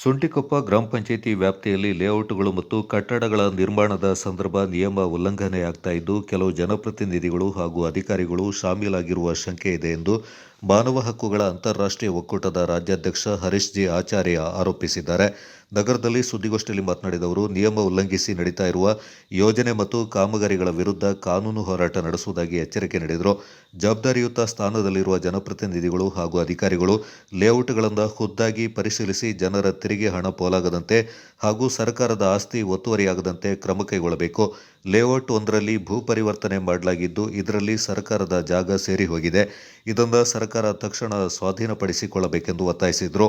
ಸುಂಟಿಕೊಪ್ಪ ಗ್ರಾಮ ಪಂಚಾಯಿತಿ ವ್ಯಾಪ್ತಿಯಲ್ಲಿ ಲೇಔಟ್ಗಳು ಮತ್ತು ಕಟ್ಟಡಗಳ ನಿರ್ಮಾಣದ ಸಂದರ್ಭ ನಿಯಮ ಉಲ್ಲಂಘನೆಯಾಗ್ತಾ ಇದ್ದು, ಕೆಲವು ಜನಪ್ರತಿನಿಧಿಗಳು ಹಾಗೂ ಅಧಿಕಾರಿಗಳು ಶಾಮೀಲಾಗಿರುವ ಶಂಕೆ ಇದೆ ಎಂದು ಮಾನವ ಹಕ್ಕುಗಳ ಅಂತಾರಾಷ್ಟ್ರೀಯ ಒಕ್ಕೂಟದ ರಾಜ್ಯಾಧ್ಯಕ್ಷ ಹರೀಶ್ ಜಿ ಆಚಾರ್ಯ ಆರೋಪಿಸಿದ್ದಾರೆ. ನಗರದಲ್ಲಿ ಸುದ್ದಿಗೋಷ್ಠಿಯಲ್ಲಿ ಮಾತನಾಡಿದ ಅವರು ನಿಯಮ ಉಲ್ಲಂಘಿಸಿ ನಡೀತಾ ಇರುವ ಯೋಜನೆ ಮತ್ತು ಕಾಮಗಾರಿಗಳ ವಿರುದ್ಧ ಕಾನೂನು ಹೋರಾಟ ನಡೆಸುವುದಾಗಿ ಎಚ್ಚರಿಕೆ ನೀಡಿದರು. ಜವಾಬ್ದಾರಿಯುತ ಸ್ಥಾನದಲ್ಲಿರುವ ಜನಪ್ರತಿನಿಧಿಗಳು ಹಾಗೂ ಅಧಿಕಾರಿಗಳು ಲೇಔಟ್ಗಳನ್ನು ಖುದ್ದಾಗಿ ಪರಿಶೀಲಿಸಿ ಜನರ ತೆರಿಗೆ ಹಣ ಪೋಲಾಗದಂತೆ ಹಾಗೂ ಸರ್ಕಾರದ ಆಸ್ತಿ ಒತ್ತುವರಿಯಾಗದಂತೆ ಕ್ರಮ ಕೈಗೊಳ್ಳಬೇಕು. ಲೇಔಟ್ ಒಂದರಲ್ಲಿ ಭೂ ಪರಿವರ್ತನೆ ಮಾಡಲಾಗಿದ್ದು, ಇದರಲ್ಲಿ ಸರ್ಕಾರದ ಜಾಗ ಸೇರಿ ಹೋಗಿದೆ ಇದನ್ನು ಸರ್ಕಾರ ತಕ್ಷಣ ಸ್ವಾಧೀನಪಡಿಸಿಕೊಳ್ಳಬೇಕೆಂದು ಒತ್ತಾಯಿಸಿದರು.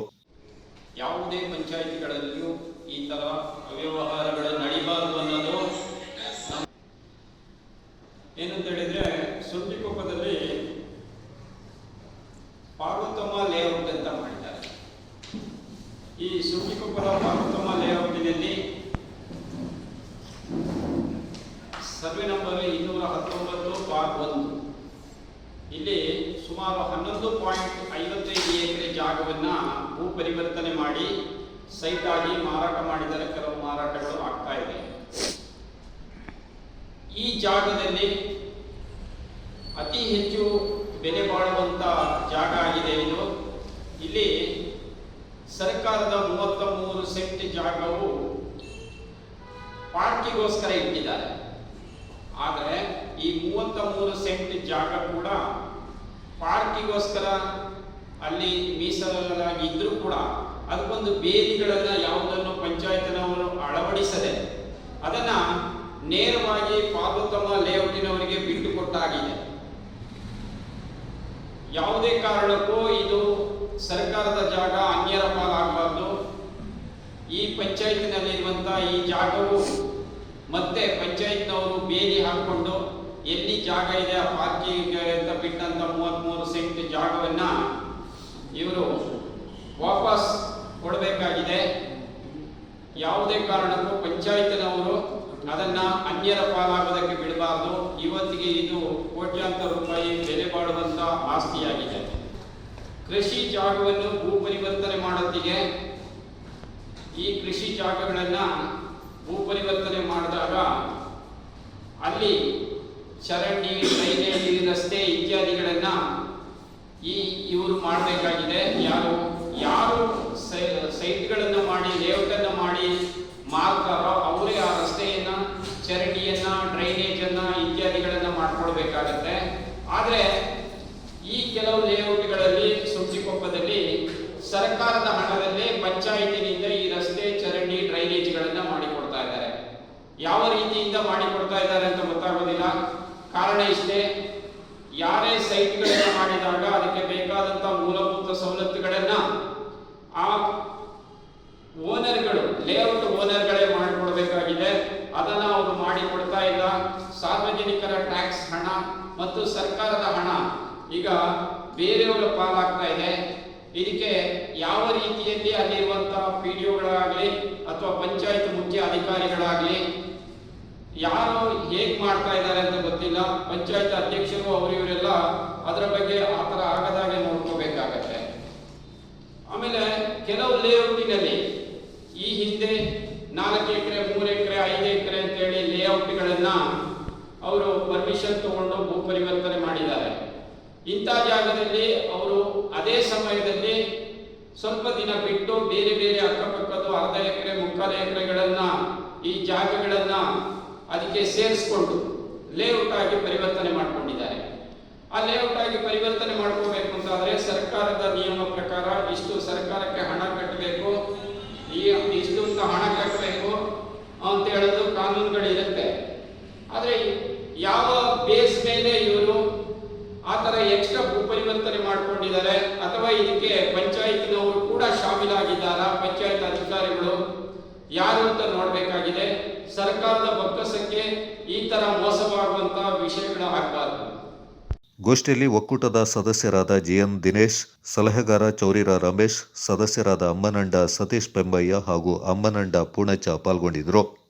ಏನಂತ ಹೇಳಿದ್ರೆ ಪಾರ್ವತಮ್ಮ ಲೇಔಟ್ ಅಂತ ಮಾಡಿದ್ದಾರೆ ಈ ಸುಂಟಿಕೊಪ್ಪದ ಪಾರ್ವತಮ್ಮ ಲೇಔಟಿನಲ್ಲಿ ಸರ್ವೆ ನಂಬರ್ ಇನ್ನೂರ ಹತ್ತೊಂಬತ್ತು ಬಾರ್ ಒಂದು ಇಲ್ಲಿ ಹನ್ನೊಂದು ಪಾಯಿಂಟ್ ಐವತ್ತೈದು ಎಕರೆ ಜಾಗವನ್ನು ಭೂ ಪರಿವರ್ತನೆ ಮಾಡಿ ಸೈಟ್ ಆಗಿ ಮಾರಾಟ ಮಾಡಿದರೆ ಕೆಲವು ಮಾರಾಟಗಳು ಆಗ್ತಾ ಇದೆ. ಈ ಜಾಗದಲ್ಲಿ ಅತಿ ಹೆಚ್ಚು ಬೆಲೆ ಬಾಳುವಂತ ಜಾಗ ಆಗಿದೆ ಇದು. ಇಲ್ಲಿ ಸರ್ಕಾರದ ಮೂವತ್ತ ಮೂರು ಸೆಂಟ್ ಜಾಗವು ಪಾರ್ಕಿಗೋಸ್ಕರ ಇಟ್ಟಿದ್ದಾರೆ. ಆದರೆ ಈ ಮೂವತ್ತ ಮೂರು ಸೆಂಟ್ ಜಾಗ ಕೂಡ ಪಾರ್ಕಿಗೋಸ್ಕರ ಅಲ್ಲಿ ಮೀಸಲಾಗಿ ಇದ್ರೂ ಕೂಡ ಅದಕ್ಕೊಂದು ಬೇಲಿಗಳನ್ನ ಯಾವುದನ್ನು ಪಂಚಾಯತ್ನವರು ಅಳವಡಿಸದೆ ಅದನ್ನ ನೇರವಾಗಿ ಪಾರ್ವತಮ್ಮ ಲೇಔಟಿನವರಿಗೆ ಬಿಟ್ಟು ಕೊಟ್ಟಾಗಿದೆ. ಯಾವುದೇ ಕಾರಣಕ್ಕೂ ಇದು ಸರ್ಕಾರದ ಜಾಗ ಅನ್ಯರ ಪಾಲಾಗಬಾರ್ದು. ಈ ಪಂಚಾಯತ್ನಲ್ಲಿರುವಂಥ ಈ ಜಾಗವು ಮತ್ತೆ ಪಂಚಾಯತ್ನವರು ಬೇಲಿ ಹಾಕೊಂಡು ಎಲ್ಲಿ ಜಾಗ ಇದೆ ಆ ಪಾರ್ಕಿಂಗ್ ಜಾಗವನ್ನ ಇವರು ವಾಪಸ್ ಕೊಡಬೇಕಾಗಿದೆ. ಯಾವುದೇ ಕಾರಣಕ್ಕೂ ಪಂಚಾಯತ್ನವರು ಅದನ್ನು ಅನ್ಯರ ಪಾಲಾಗೋದಕ್ಕೆ ಬಿಡಬಾರ್ದು. ಇವತ್ತಿಗೆ ಇದು ಕೋಟ್ಯಾಂತರ ರೂಪಾಯಿ ಬೆಲೆ ಬಾಳುವಂಥ ಆಸ್ತಿಯಾಗಿದೆ. ಕೃಷಿ ಜಾಗವನ್ನು ಭೂ ಪರಿವರ್ತನೆ ಮಾಡೋತ್ತಿಗೆ ಈ ಕೃಷಿ ಜಾಗಗಳನ್ನ ಭೂ ಪರಿವರ್ತನೆ ಮಾಡಿದಾಗ ಅಲ್ಲಿ ಚರಂಡಿ ಡ್ರೈನೇಜ್ ರಸ್ತೆ ಇತ್ಯಾದಿಗಳನ್ನ ಈ ಇವರು ಮಾಡಬೇಕಾಗಿದೆ ಯಾರು ಯಾರು ಸೈಟ್ಗಳನ್ನು ಮಾಡಿ, ಲೇಔಟನ್ನು ಮಾಡಿ ಮಾರ್ತಾರೋ ಅವರೇ ಆ ರಸ್ತೆಯನ್ನ, ಚರಂಡಿಯನ್ನ ಡ್ರೈನೇಜ್ ಅನ್ನ ಇತ್ಯಾದಿಗಳನ್ನ ಮಾಡ್ಕೊಳ್ಬೇಕಾಗತ್ತೆ. ಆದರೆ ಈ ಕೆಲವು ಲೇಔಟ್ಗಳಲ್ಲಿ ಸುಂಚಿಕೊಪ್ಪದಲ್ಲಿ ಸರ್ಕಾರದ ಹಣದಲ್ಲಿ ಪಂಚಾಯಿತಿನಿಂದ ಈ ರಸ್ತೆ, ಚರಂಡಿ ಡ್ರೈನೇಜ್ಗಳನ್ನ ಮಾಡಿಕೊಡ್ತಾ ಇದ್ದಾರೆ. ಯಾವ ರೀತಿಯಿಂದ ಮಾಡಿಕೊಡ್ತಾ ಇದ್ದಾರೆ ಅಂತ ಗೊತ್ತಾಗೋದಿಲ್ಲ. ಕಾರಣ ಇಷ್ಟೇ, ಯಾರೇ ಸೈಟ್ಗಳನ್ನ ಸವಲತ್ತುಗಳನ್ನ ಆ ಓನರ್ಗಳು ಲೇಔಟ್ ಓನರ್ಗಳೇ ಮಾಡಿಕೊಡ್ಬೇಕಾಗಿದೆ. ಅದನ್ನ ಅವರು ಮಾಡಿಕೊಡ್ತಾ ಇಲ್ಲ. ಸಾರ್ವಜನಿಕರ ಟ್ಯಾಕ್ಸ್ ಹಣ ಮತ್ತು ಸರ್ಕಾರದ ಹಣ ಈಗ ಬೇರೆಯವರ ಪಾಲಾಗ್ತಾ ಇದೆ. ಇದಕ್ಕೆ ಯಾವ ರೀತಿಯಲ್ಲಿ ಅಲ್ಲಿರುವಂತಹ ಪಿ ಡಿ ಒಗಳಾಗಲಿ ಅಥವಾ ಪಂಚಾಯತ್ ಮುಖ್ಯ ಅಧಿಕಾರಿಗಳಾಗಲಿ ಯಾರು ಹೇಗ್ ಮಾಡ್ತಾ ಇದ್ದಾರೆ ಅಂತ ಗೊತ್ತಿಲ್ಲ. ಪಂಚಾಯತ್ ಅಧ್ಯಕ್ಷರು, ಅವರು, ಇವರೆಲ್ಲ ಅದರ ಬಗ್ಗೆ ಆ ಥರ ಆಗದಾಗೆ ನೋಡ್ಕೋಬೇಕಾಗತ್ತೆ ಆಮೇಲೆ ಕೆಲವು ಲೇಔಟಿನಲ್ಲಿ ಈ ಹಿಂದೆ ನಾಲ್ಕು ಎಕರೆ ಮೂರು ಎಕರೆ ಐದು ಎಕರೆ ಅಂತೇಳಿ ಲೇಔಟ್ಗಳನ್ನ ಅವರು ಭೂ ಪರಿವರ್ತನೆ ಮಾಡಿದ್ದಾರೆ. ಇಂಥ ಜಾಗದಲ್ಲಿ ಅವರು ಅದೇ ಸಮಯದಲ್ಲಿ ಸ್ವಲ್ಪ ದಿನ ಬಿಟ್ಟು ಬೇರೆ ಬೇರೆ ಅಕ್ಕಪಕ್ಕದ ಅರ್ಧ ಎಕರೆ, ಮುಕ್ಕಾಲು ಎಕರೆಗಳನ್ನ ಈ ಜಾಗಗಳನ್ನ ಅದಕ್ಕೆ ಸೇರಿಸ್ಕೊಂಡು ಲೇಔಟ್ ಆಗಿ ಪರಿವರ್ತನೆ ಮಾಡ್ಕೊಂಡಿದ್ದಾರೆ. ಆ ಲೇಔಟ್ ಆಗಿ ಪರಿವರ್ತನೆ ಮಾಡ್ಕೋಬೇಕು ಅಂತಾದ್ರೆ ಸರ್ಕಾರದ ನಿಯಮ ಪ್ರಕಾರ ಇಷ್ಟು ಸರ್ಕಾರಕ್ಕೆ ಹಣ ಕಟ್ಟಬೇಕು ಈ ಇಷ್ಟು ಅಂತ ಹಣ ಕಟ್ಟಬೇಕು ಅಂತ ಹೇಳೋದು ಕಾನೂನುಗಳಿರುತ್ತೆ ಆದರೆ ಯಾವ ಬೇಸ್ ಮೇಲೆ ಇವರು ಆ ಥರ ಎಕ್ಸ್ಟ್ರಾ ಭೂ ಪರಿವರ್ತನೆ ಮಾಡ್ಕೊಂಡಿದ್ದಾರೆ ಅಥವಾ ಇದಕ್ಕೆ ಪಂಚಾಯತ್ನವರು ಕೂಡ ಶಾಮೀಲಾಗಿದ್ದಾರಾ? ಪಂಚಾಯತ್ ಅಧಿಕಾರಿಗಳು ಯಾರು ಅಂತ ನೋಡಬೇಕಾಗಿದೆ. ಸರ್ಕಾರದ ಬೊಕ್ಕಸಕ್ಕೆ ಈ ತರ ಮೋಸವಾಗುವಂತಹ ವಿಷಯಗಳು ಆಗಬಾರದು. ಗೋಷ್ಠಿಯಲ್ಲಿ ಒಕ್ಕೂಟದ ಸದಸ್ಯರಾದ ಜಿಎನ್ ದಿನೇಶ್, ಸಲಹೆಗಾರ ಚೌರಿರ ರಮೇಶ್, ಸದಸ್ಯರಾದ ಅಮ್ಮನಂಡ ಸತೀಶ್ ಪೆಂಬಯ್ಯ ಹಾಗೂ ಅಮ್ಮನಂಡ ಪೂಣಚ್ಚ ಪಾಲ್ಗೊಂಡಿದ್ದರು.